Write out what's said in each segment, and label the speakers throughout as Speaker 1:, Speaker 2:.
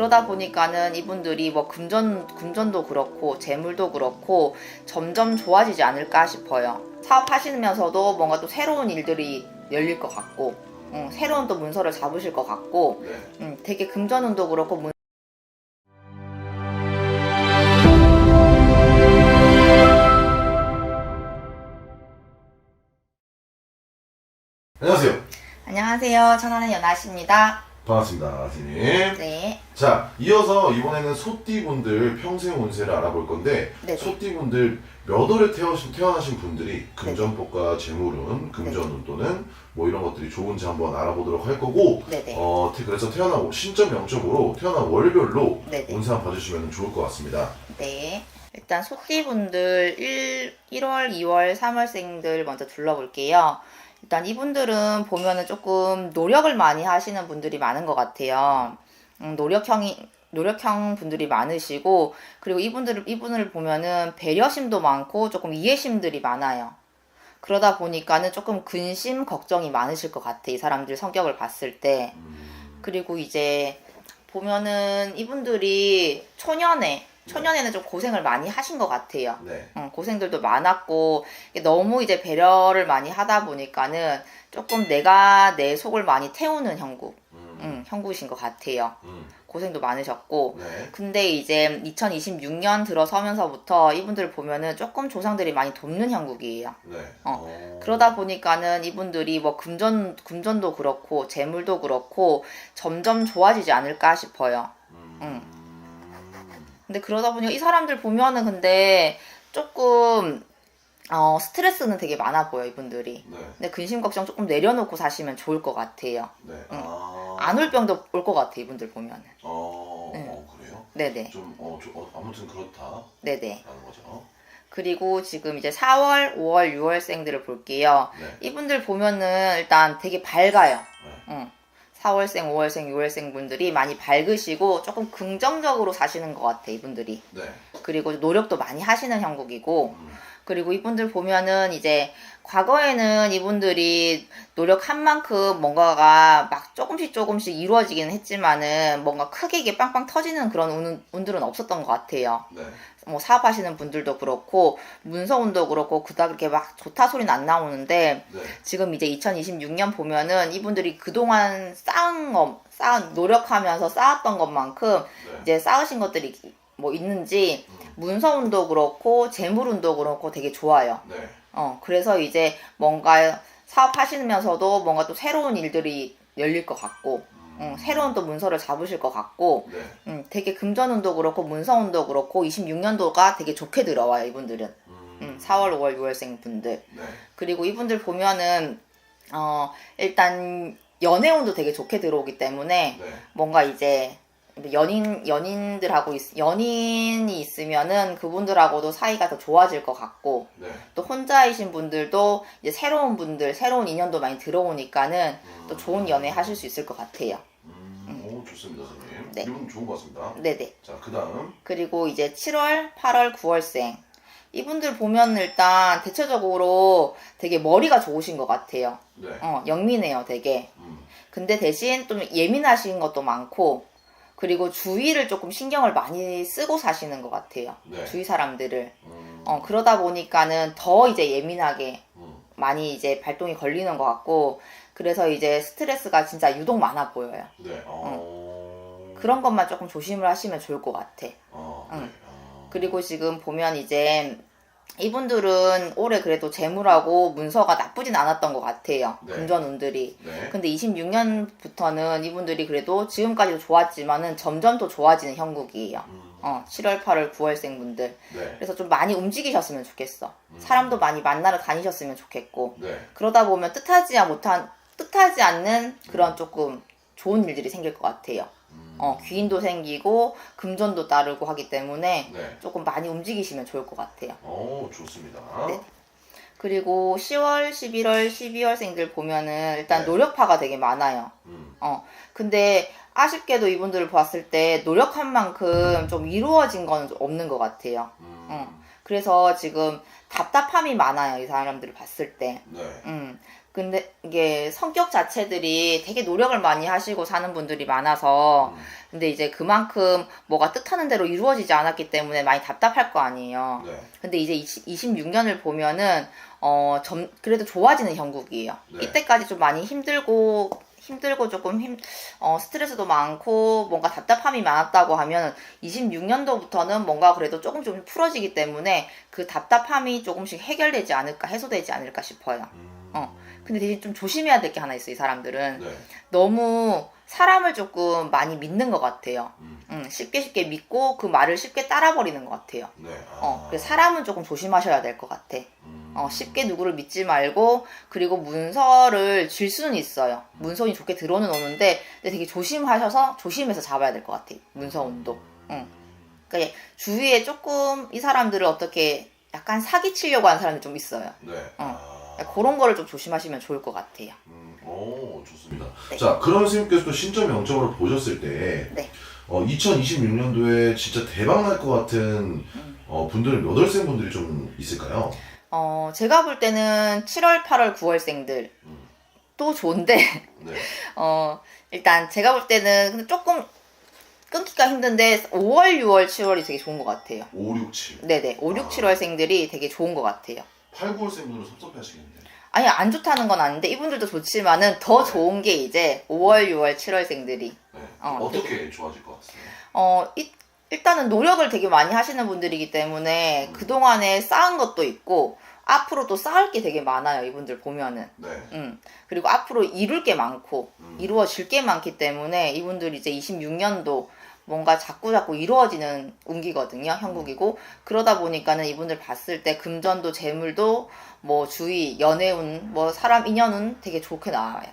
Speaker 1: 그러다 보니까는 이분들이 뭐 금전 금전도 그렇고 재물도 그렇고 점점 좋아지지 않을까 싶어요. 사업하시면서도 뭔가 또 새로운 일들이 열릴 것 같고, 음, 새로운 또 문서를 잡으실 것 같고,
Speaker 2: 네.
Speaker 1: 음, 되게 금전운도 그렇고 문
Speaker 2: 안녕하세요.
Speaker 1: 안녕하세요. 천안의 연아씨입니다.
Speaker 2: 반갑습니다, 선생님.
Speaker 1: 네,
Speaker 2: 자, 이어서 이번에는 소띠분들 평생 운세를 알아볼 건데
Speaker 1: 네네.
Speaker 2: 소띠분들 몇 월에 태어신, 태어나신 분들이 금전복과 재물운, 금전운 또는 뭐 이런 것들이 좋은지 한번 알아보도록 할 거고
Speaker 1: 네네,
Speaker 2: 어, 태- 그래서 태어나고 신점 영적으로 태어난 월별로
Speaker 1: 네네.
Speaker 2: 운세 한번 봐주시면 좋을 것 같습니다.
Speaker 1: 네. 일단 소띠분들 1, 1월, 2월, 3월생들 먼저 둘러볼게요. 일단 이분들은 보면은 조금 노력을 많이 하시는 분들이 많은 것 같아요. 음, 노력형이 노력형 분들이 많으시고 그리고 이분들을 이분을 보면은 배려심도 많고 조금 이해심들이 많아요. 그러다 보니까는 조금 근심 걱정이 많으실 것 같아. 이 사람들 성격을 봤을 때. 그리고 이제 보면은 이분들이 초년에 초년에는 좀 고생을 많이 하신 것 같아요.
Speaker 2: 네.
Speaker 1: 어, 고생들도 많았고 너무 이제 배려를 많이 하다 보니까는 조금 내가 내 속을 많이 태우는 형국,
Speaker 2: 음,
Speaker 1: 음, 형국이신 것 같아요.
Speaker 2: 음,
Speaker 1: 고생도 많으셨고
Speaker 2: 네.
Speaker 1: 근데 이제 2026년 들어서면서부터 이분들 보면은 조금 조상들이 많이 돕는 형국이에요.
Speaker 2: 네.
Speaker 1: 어, 그러다 보니까는 이분들이 뭐 금전 금전도 그렇고 재물도 그렇고 점점 좋아지지 않을까 싶어요.
Speaker 2: 음,
Speaker 1: 근데 그러다 보니까 이 사람들 보면은 근데 조금 어 스트레스는 되게 많아 보여 이분들이.
Speaker 2: 네.
Speaker 1: 근데 근심 걱정 조금 내려놓고 사시면 좋을 것 같아요.
Speaker 2: 네. 아.
Speaker 1: 안올 병도 올 것 같아 이분들 보면은.
Speaker 2: 어,
Speaker 1: 네.
Speaker 2: 어, 그래요?
Speaker 1: 네네
Speaker 2: 좀, 어, 좀, 어, 아무튼 그렇다라는
Speaker 1: 네네.
Speaker 2: 거죠.
Speaker 1: 그리고 지금 이제 4월, 5월, 6월생들을 볼게요.
Speaker 2: 네.
Speaker 1: 이분들 보면은 일단 되게 밝아요.
Speaker 2: 네.
Speaker 1: 응. 4월생, 5월생, 6월생 분들이 많이 밝으시고 조금 긍정적으로 사시는 것 같아 이분들이.
Speaker 2: 네.
Speaker 1: 그리고 노력도 많이 하시는 형국이고
Speaker 2: 음,
Speaker 1: 그리고 이분들 보면은 이제 과거에는 이분들이 노력한 만큼 뭔가가 막 조금씩 조금씩 이루어지긴 했지만은 뭔가 크게 이게 빵빵 터지는 그런 운, 운들은 없었던 것 같아요.
Speaker 2: 네.
Speaker 1: 뭐 사업하시는 분들도 그렇고 문서운도 그렇고 그닥 그렇게 막 좋다 소리는 안 나오는데
Speaker 2: 네.
Speaker 1: 지금 이제 2026년 보면은 이분들이 그동안 쌓은 것, 쌓은 노력하면서 쌓았던 것만큼
Speaker 2: 네.
Speaker 1: 이제 쌓으신 것들이 뭐 있는지
Speaker 2: 음,
Speaker 1: 문서운도 그렇고 재물운도 그렇고 되게 좋아요.
Speaker 2: 네.
Speaker 1: 어, 그래서 이제 뭔가 사업하시면서도 뭔가 또 새로운 일들이 열릴 것 같고, 음, 새로운 또 문서를 잡으실 것 같고,
Speaker 2: 네.
Speaker 1: 음, 되게 금전운도 그렇고, 문서운도 그렇고, 26년도가 되게 좋게 들어와요, 이분들은.
Speaker 2: 음,
Speaker 1: 음, 4월, 5월, 6월생 분들.
Speaker 2: 네.
Speaker 1: 그리고 이분들 보면은, 어, 일단 연애운도 되게 좋게 들어오기 때문에,
Speaker 2: 네.
Speaker 1: 뭔가 이제 연인 연인들하고 있, 연인이 있으면은 그분들하고도 사이가 더 좋아질 것 같고
Speaker 2: 네.
Speaker 1: 또 혼자이신 분들도 이제 새로운 분들 새로운 인연도 많이 들어오니까는 또 좋은 연애 하실 수 있을 것 같아요.
Speaker 2: 음, 오, 좋습니다, 선생님.
Speaker 1: 네.
Speaker 2: 이분 좋은 것 같습니다.
Speaker 1: 네네.
Speaker 2: 자, 그 다음.
Speaker 1: 그리고 이제 7월, 8월, 9월생 이분들 보면 일단 대체적으로 되게 머리가 좋으신 것 같아요.
Speaker 2: 네.
Speaker 1: 어 영민해요, 되게.
Speaker 2: 음,
Speaker 1: 근데 대신 좀 예민하신 것도 많고 그리고 주위를 조금 신경을 많이 쓰고 사시는 것 같아요.
Speaker 2: 네.
Speaker 1: 주위 사람들을.
Speaker 2: 음,
Speaker 1: 어, 그러다 보니까는 더 이제 예민하게
Speaker 2: 음,
Speaker 1: 많이 이제 발동이 걸리는 것 같고 그래서 이제 스트레스가 진짜 유독 많아 보여요.
Speaker 2: 네. 어.
Speaker 1: 그런 것만 조금 조심을 하시면 좋을 것 같아.
Speaker 2: 어, 네.
Speaker 1: 응.
Speaker 2: 어.
Speaker 1: 그리고 지금 보면 이제 이분들은 올해 그래도 재물하고 문서가 나쁘진 않았던 것 같아요.
Speaker 2: 네.
Speaker 1: 금전운들이.
Speaker 2: 네.
Speaker 1: 근데 26년부터는 이분들이 그래도 지금까지도 좋았지만은 점점 더 좋아지는 형국이에요.
Speaker 2: 음,
Speaker 1: 어, 7월, 8월, 9월생 분들.
Speaker 2: 네.
Speaker 1: 그래서 좀 많이 움직이셨으면 좋겠어. 사람도 많이 만나러 다니셨으면 좋겠고.
Speaker 2: 네.
Speaker 1: 그러다 보면 뜻하지 못한, 뜻하지 않는 그런 조금 좋은 일들이 생길 것 같아요.
Speaker 2: 음,
Speaker 1: 어, 귀인도 생기고, 금전도 따르고 하기 때문에
Speaker 2: 네.
Speaker 1: 조금 많이 움직이시면 좋을 것 같아요.
Speaker 2: 오, 좋습니다.
Speaker 1: 네. 그리고 10월, 11월, 12월생들 보면은 일단
Speaker 2: 네.
Speaker 1: 노력파가 되게 많아요.
Speaker 2: 음,
Speaker 1: 어, 근데 아쉽게도 이분들을 봤을 때 노력한 만큼 좀 이루어진 건 없는 것 같아요.
Speaker 2: 음,
Speaker 1: 어. 그래서 지금 답답함이 많아요. 이 사람들을 봤을 때.
Speaker 2: 네.
Speaker 1: 음, 근데 이게 성격 자체들이 되게 노력을 많이 하시고 사는 분들이 많아서
Speaker 2: 음.
Speaker 1: 근데 이제 그만큼 뭐가 뜻하는 대로 이루어지지 않았기 때문에 많이 답답할 거 아니에요.
Speaker 2: 네.
Speaker 1: 근데 이제 26년을 보면은 어, 점, 그래도 좋아지는 형국이에요.
Speaker 2: 네.
Speaker 1: 이때까지 좀 많이 힘들고 힘들고 조금 힘, 어, 스트레스도 많고 뭔가 답답함이 많았다고 하면 26년도부터는 뭔가 그래도 조금 좀 풀어지기 때문에 그 답답함이 조금씩 해결되지 않을까 해소되지 않을까 싶어요.
Speaker 2: 음.
Speaker 1: 어. 근데 대신 좀 조심해야 될 게 하나 있어요, 이 사람들은.
Speaker 2: 네.
Speaker 1: 너무 사람을 조금 많이 믿는 것 같아요.
Speaker 2: 음.
Speaker 1: 음, 쉽게 쉽게 믿고 그 말을 쉽게 따라버리는 것 같아요.
Speaker 2: 네. 아.
Speaker 1: 어, 그래서 사람은 조금 조심하셔야 될 것 같아.
Speaker 2: 음.
Speaker 1: 어, 쉽게 누구를 믿지 말고, 그리고 문서를 줄 수는 있어요. 문서운이 좋게 들어오는 오는데, 근데 되게 조심하셔서, 조심해서 잡아야 될 것 같아. 문서운도. 응. 그러니까 주위에 조금 이 사람들을 어떻게 약간 사기치려고 하는 사람이 좀 있어요.
Speaker 2: 네.
Speaker 1: 어.
Speaker 2: 아.
Speaker 1: 그런 거를 좀 조심하시면 좋을 것 같아요.
Speaker 2: 음, 오, 좋습니다.
Speaker 1: 네.
Speaker 2: 자, 그럼 선생님께서 또 신점 영점으로 보셨을 때,
Speaker 1: 네.
Speaker 2: 어, 2026년도에 진짜 대박 날 것 같은
Speaker 1: 음.
Speaker 2: 어, 분들은 몇 월생 분들이 좀 있을까요?
Speaker 1: 어, 제가 볼 때는 7월, 8월, 9월생들
Speaker 2: 음.
Speaker 1: 또 좋은데,
Speaker 2: 네.
Speaker 1: 어, 일단 제가 볼 때는 근데 조금 끊기가 힘든데 5월, 6월, 7월이 되게 좋은 것 같아요.
Speaker 2: 5, 6, 7.
Speaker 1: 네네. 5, 6,
Speaker 2: 아.
Speaker 1: 7월생들이 되게 좋은 것 같아요.
Speaker 2: 8, 9월 생 분들은 섭섭해 하시겠는데.
Speaker 1: 아니, 안 좋다는 건 아닌데, 이분들도 좋지만은 더 좋은 게 이제 5월, 6월, 7월생들이.
Speaker 2: 네.
Speaker 1: 어,
Speaker 2: 어, 떻게 좋아질 것 같아요?
Speaker 1: 어, 이- 일단은 노력을 되게 많이 하시는 분들이기 때문에
Speaker 2: 음.
Speaker 1: 그동안에 쌓은 것도 있고, 앞으로 또 쌓을 게 되게 많아요, 이분들 보면은.
Speaker 2: 네.
Speaker 1: 음. 그리고 앞으로 이룰 게 많고,
Speaker 2: 음.
Speaker 1: 이루어질 게 많기 때문에 이분들이 이제 26년도 뭔가 자꾸 자꾸 이루어지는 운기거든요, 형국이고. 그러다 보니까는 이분들 봤을 때 금전도 재물도 뭐 주위, 연애운, 뭐 사람 인연은 되게 좋게 나와요.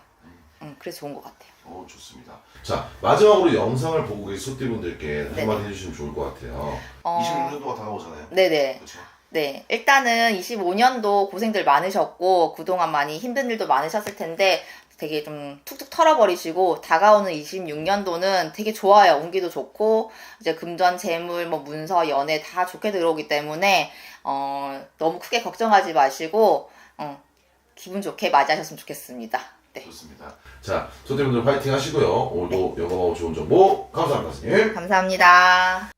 Speaker 1: 음, 그래서 좋은 것 같아요.
Speaker 2: 어, 좋습니다. 자, 마지막으로 영상을 보고 계신 소띠분들께. 한마디 해주시면 좋을 것 같아요.
Speaker 1: 어,
Speaker 2: 26년도가 다가오잖아요.
Speaker 1: 네네.
Speaker 2: 그렇죠?
Speaker 1: 네. 일단은 25년도 고생들 많으셨고, 그동안 많이 힘든 일도 많으셨을 텐데, 되게 좀 툭툭 털어버리시고, 다가오는 26년도는 되게 좋아요. 운기도 좋고, 이제 금전, 재물, 뭐 문서, 연애 다 좋게 들어오기 때문에, 어, 너무 크게 걱정하지 마시고, 어, 기분 좋게 맞이하셨으면 좋겠습니다. 네.
Speaker 2: 좋습니다. 자, 소띠분들 파이팅 하시고요. 오늘도 영어하고 좋은 정보 감사합니다, 선생님.
Speaker 1: 감사합니다.